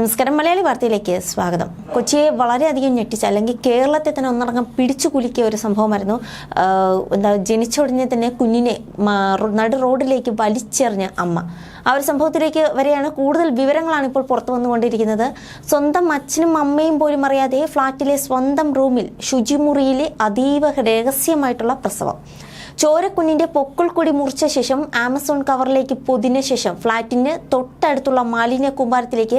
നമസ്കാരം. മലയാളി വാർത്തയിലേക്ക് സ്വാഗതം. കൊച്ചിയെ വളരെയധികം ഞെട്ടിച്ച അല്ലെങ്കിൽ കേരളത്തെ തന്നെ ഒന്നടങ്കം പിടിച്ചു കുലുക്കിയ ഒരു സംഭവമായിരുന്നു. എന്താ ജനിച്ചുടനെ തന്നെ കുഞ്ഞിനെ നടു റോഡിലേക്ക് വലിച്ചെറിഞ്ഞ അമ്മ. ആ ഒരു സംഭവത്തിലേക്ക് വരെയാണ് കൂടുതൽ വിവരങ്ങളാണ് ഇപ്പോൾ പുറത്തു വന്നുകൊണ്ടിരിക്കുന്നത്. സ്വന്തം അച്ഛനും അമ്മയും പോലും അറിയാതെ ഫ്ളാറ്റിലെ സ്വന്തം റൂമിൽ ശുചിമുറിയിലെ അതീവ രഹസ്യമായിട്ടുള്ള പ്രസവം. ചോരക്കുഞ്ഞിന്റെ പൊക്കിൾ കൂടി മുറിച്ച ശേഷം ആമസോൺ കവറിലേക്ക് പൊതിഞ്ഞ ശേഷം ഫ്ളാറ്റിന് തൊട്ടടുത്തുള്ള മാലിന്യ കുമ്പാരത്തിലേക്ക്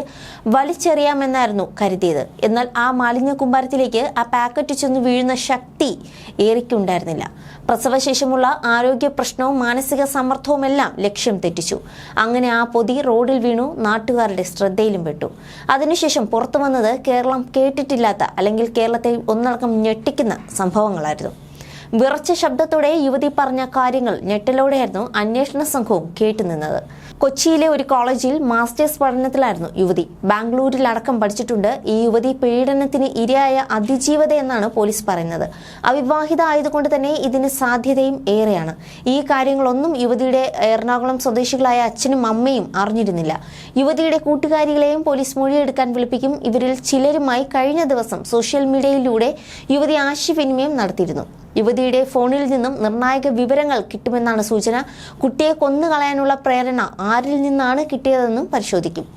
വലിച്ചെറിയാമെന്നായിരുന്നു കരുതിയത്. എന്നാൽ ആ മാലിന്യ കുമ്പാരത്തിലേക്ക് ആ പാക്കറ്റ് ചെന്ന് വീഴുന്ന ശക്തി ഏറിക്കുണ്ടായിരുന്നില്ല. പ്രസവശേഷമുള്ള ആരോഗ്യ പ്രശ്നവും മാനസിക സമ്മർദ്ദവുമെല്ലാം ലക്ഷ്യം തെറ്റിച്ചു. അങ്ങനെ ആ പൊതി റോഡിൽ വീണു നാട്ടുകാരുടെ ശ്രദ്ധയിലും പെട്ടു. അതിനുശേഷം പുറത്തു വന്നത് കേരളം കേട്ടിട്ടില്ലാത്ത അല്ലെങ്കിൽ കേരളത്തെ ഒന്നടക്കം ഞെട്ടിക്കുന്ന സംഭവങ്ങളായിരുന്നു. വിറച്ച ശബ്ദത്തോടെ യുവതി പറഞ്ഞ കാര്യങ്ങൾ ഞെട്ടലോടെയായിരുന്നു അന്വേഷണ സംഘവും കേട്ടുനിന്നത്. കൊച്ചിയിലെ ഒരു കോളേജിൽ മാസ്റ്റേഴ്സ് പഠനത്തിലായിരുന്നു യുവതി. ബാംഗ്ലൂരിൽ അടക്കം പഠിച്ചിട്ടുണ്ട് ഈ യുവതി പീഡനത്തിന് ഇരയായ അതിജീവത എന്നാണ് പോലീസ് പറയുന്നത്. അവിവാഹിത ആയതുകൊണ്ട് തന്നെ ഇതിന് സാധ്യതയും ഏറെയാണ്. ഈ കാര്യങ്ങളൊന്നും യുവതിയുടെ എറണാകുളം സ്വദേശികളായ അച്ഛനും അമ്മയും അറിഞ്ഞിരുന്നില്ല. യുവതിയുടെ കൂട്ടുകാരികളെയും പോലീസ് മൊഴിയെടുക്കാൻ വിളിപ്പിക്കും. ഇവരിൽ ചിലരുമായി കഴിഞ്ഞ ദിവസം സോഷ്യൽ മീഡിയയിലൂടെ യുവതി ആശയവിനിമയം നടത്തിയിരുന്നു. യുവതിയുടെ ഫോണിൽ നിന്നും നിർണായക വിവരങ്ങൾ കിട്ടുമെന്നാണ് സൂചന. കുട്ടിയെ കൊന്നുകളയാനുള്ള പ്രേരണ ആരിൽ നിന്നാണ് കിട്ടിയതെന്നും പരിശോധിക്കും.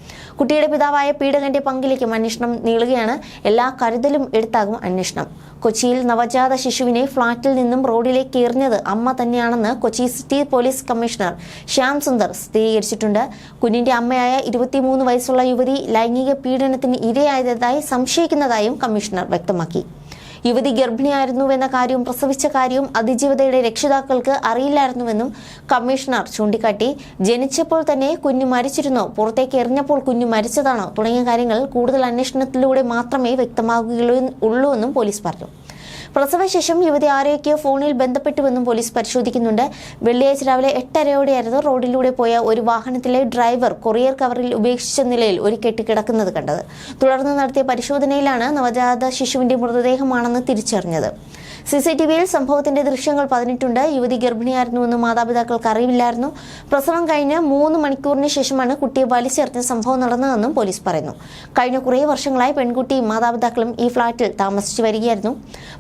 കുട്ടിയുടെ പിതാവായ പീഡകന്റെ പങ്കിലേക്കും അന്വേഷണം നീളുകയാണ്. എല്ലാ കരുതലും എടുത്താകും അന്വേഷണം. കൊച്ചിയിൽ നവജാത ശിശുവിനെ ഫ്ളാറ്റിൽ നിന്നും റോഡിലേക്ക് എറിഞ്ഞത് അമ്മ തന്നെയാണെന്ന് Kochi city police commissioner Shyam Sundar സ്ഥിരീകരിച്ചിട്ടുണ്ട്. കുഞ്ഞിന്റെ അമ്മയായ ഇരുപത്തിമൂന്ന് വയസ്സുള്ള യുവതി ലൈംഗിക പീഡനത്തിന് ഇരയായതായി സംശയിക്കുന്നതായും കമ്മീഷണർ വ്യക്തമാക്കി. യുവതി ഗർഭിണിയായിരുന്നുവെന്ന കാര്യവും പ്രസവിച്ച കാര്യവും അതിജീവിതയുടെ രക്ഷിതാക്കൾക്ക് അറിയില്ലായിരുന്നുവെന്നും കമ്മീഷണർ ചൂണ്ടിക്കാട്ടി. ജനിച്ചപ്പോൾ തന്നെ കുഞ്ഞു മരിച്ചിരുന്നോ. പുറത്തേക്ക് എറിഞ്ഞപ്പോൾ കുഞ്ഞു മരിച്ചതാണോ. തുടങ്ങിയ കാര്യങ്ങൾ കൂടുതൽ അന്വേഷണത്തിലൂടെ മാത്രമേ വ്യക്തമാകുകയുള്ളൂ എന്നും പോലീസ് പറഞ്ഞു. പ്രസവശേഷം യുവതി ആരെയൊക്കെയോ ഫോണിൽ ബന്ധപ്പെട്ടുവെന്നും പോലീസ് പരിശോധിക്കുന്നുണ്ട്. വെള്ളിയാഴ്ച രാവിലെ എട്ടരയോടെയായിരുന്നു റോഡിലൂടെ പോയ ഒരു വാഹനത്തിലെ ഡ്രൈവർ കൊറിയർ കവറിൽ ഉപേക്ഷിച്ച നിലയിൽ ഒരു കെട്ടിക്കിടക്കുന്നത് കണ്ടത്. തുടർന്ന് നടത്തിയ പരിശോധനയിലാണ് നവജാത ശിശുവിന്റെ മൃതദേഹമാണെന്ന് തിരിച്ചറിഞ്ഞത്. സി സി ടി വിയിൽ സംഭവത്തിന്റെ ദൃശ്യങ്ങൾ പതിനെട്ടുണ്ട്. യുവതി ഗർഭിണിയായിരുന്നുവെന്ന് മാതാപിതാക്കൾക്ക് അറിവില്ലായിരുന്നു പ്രസവം കഴിഞ്ഞ് മൂന്ന് മണിക്കൂറിന് ശേഷമാണ് കുട്ടിയെ വലിച്ചെറിഞ്ഞ സംഭവം നടന്നതെന്നും പോലീസ് പറയുന്നു. കഴിഞ്ഞ കുറേ വർഷങ്ങളായി പെൺകുട്ടിയും മാതാപിതാക്കളും ഈ ഫ്ളാറ്റിൽ താമസിച്ചു വരികയായിരുന്നു.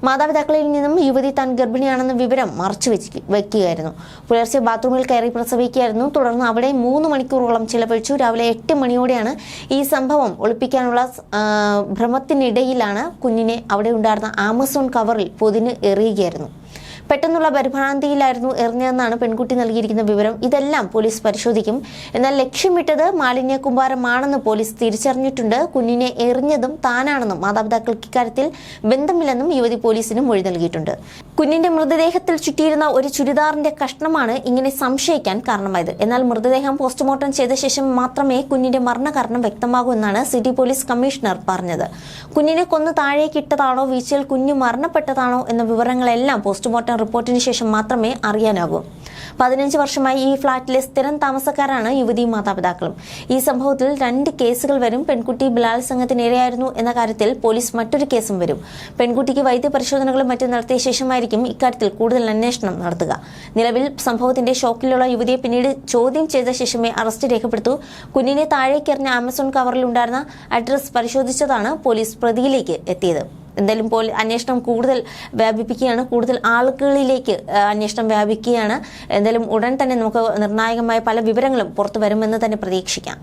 മാതാപിതാക്കളിൽ നിന്നും യുവതി താൻ ഗർഭിണിയാണെന്ന വിവരം മറച്ചു വെച്ച് വെക്കുകയായിരുന്നു. പുലർച്ചെ ബാത്റൂമിൽ കയറി പ്രസവിക്കുകയായിരുന്നു. തുടർന്ന് അവിടെ മൂന്ന് മണിക്കൂറോളം ചിലവഴിച്ചു. രാവിലെ എട്ട് മണിയോടെയാണ് ഈ സംഭവം ഒളിപ്പിക്കാനുള്ള ഭ്രമത്തിനിടയിലാണ് കുഞ്ഞിനെ അവിടെ ഉണ്ടായിരുന്ന ആമസോൺ കവറിൽ പൊതിന് എറിയുകയായിരുന്നു. പെട്ടെന്നുള്ള പരിഭ്രാന്തിയിലായിരുന്നു എറിഞ്ഞതെന്നാണ് പെൺകുട്ടി നൽകിയിരിക്കുന്ന വിവരം. ഇതെല്ലാം പോലീസ് പരിശോധിക്കും. എന്നാൽ ലക്ഷ്യമിട്ടത് മാലിന്യ കുമ്പാരമാണെന്ന് പോലീസ് തിരിച്ചറിഞ്ഞിട്ടുണ്ട്. കുഞ്ഞിനെ എറിഞ്ഞതും താനാണെന്നും മാതാപിതാക്കൾക്ക് ഇക്കാര്യത്തിൽ ബന്ധമില്ലെന്നും യുവതി പോലീസിന് മൊഴി നൽകിയിട്ടുണ്ട്. കുഞ്ഞിന്റെ മൃതദേഹത്തിൽ ചുറ്റിയിരുന്ന ഒരു ചുരിദാറിന്റെ കഷ്ണമാണ് ഇങ്ങനെ സംശയിക്കാൻ കാരണമായത്. എന്നാൽ മൃതദേഹം പോസ്റ്റ്മോർട്ടം ചെയ്ത ശേഷം മാത്രമേ കുഞ്ഞിന്റെ മരണകാരണം വ്യക്തമാകൂ എന്നാണ് സിറ്റി പോലീസ് കമ്മീഷണർ പറഞ്ഞത്. കുഞ്ഞിനെ കൊന്ന് താഴേക്ക് ഇട്ടതാണോ വീഴ്ചയിൽ കുഞ്ഞ് മരണപ്പെട്ടതാണോ എന്ന വിവരങ്ങളെല്ലാം പോസ്റ്റ്മോർട്ടം റിപ്പോർട്ടിന് ശേഷം മാത്രമേ അറിയാനാകൂ. പതിനഞ്ച് വർഷമായി ഈ ഫ്ളാറ്റിലെ സ്ഥിരം താമസക്കാരാണ് യുവതിയും മാതാപിതാക്കളും. ഈ സംഭവത്തിൽ രണ്ട് കേസുകൾ വരും. പെൺകുട്ടി ബലാത്സംഗത്തിനിരയായിരുന്നു എന്ന കാര്യത്തിൽ പോലീസ് മറ്റൊരു കേസും വരും. പെൺകുട്ടിക്ക് വൈദ്യപരിശോധനകളും മറ്റും നടത്തിയ ശേഷമായിരിക്കും ഇക്കാര്യത്തിൽ കൂടുതൽ അന്വേഷണം നടത്തുക. നിലവിൽ സംഭവത്തിന്റെ ഷോക്കിലുള്ള യുവതിയെ പിന്നീട് ചോദ്യം ചെയ്ത ശേഷമേ അറസ്റ്റ് രേഖപ്പെടുത്തൂ. കുഞ്ഞിനെ താഴേക്കെറിഞ്ഞ ആമസോൺ കവറിൽ ഉണ്ടായിരുന്ന അഡ്രസ് പരിശോധിച്ചതാണ് പോലീസ് പ്രതിയിലേക്ക് എത്തിയത്. എന്തായാലും പോലീസ് അന്വേഷണം കൂടുതൽ വ്യാപിപ്പിക്കുകയാണ്. കൂടുതൽ ആളുകളിലേക്ക് അന്വേഷണം വ്യാപിക്കുകയാണ്. എന്തായാലും ഉടൻ തന്നെ നമുക്ക് നിർണായകമായ പല വിവരങ്ങളും പുറത്തു വരുമെന്ന് തന്നെ പ്രതീക്ഷിക്കാം.